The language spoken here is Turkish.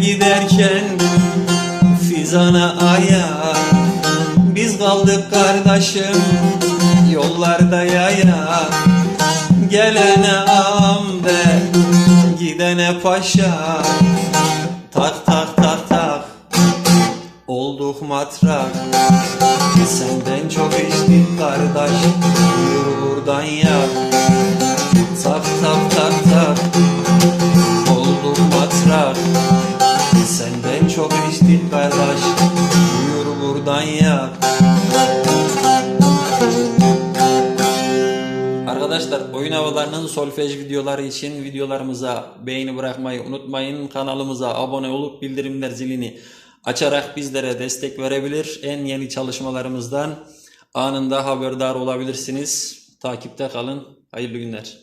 giderken Fizana aya Biz kaldık kardeşim Yollarda yaya Gelene ağam de Gidene paşa. Tak tak tak tak Olduk matrak. Senden çok içtik kardeş Yürü buradan yak içtik kardeş Yürü buradan yak Arkadaşlar oyun havalarının solfej videoları için videolarımıza beğeni bırakmayı unutmayın. Kanalımıza abone olup bildirimler zilini açarak bizlere destek verebilir. En yeni çalışmalarımızdan anında haberdar olabilirsiniz. Takipte kalın. Hayırlı günler.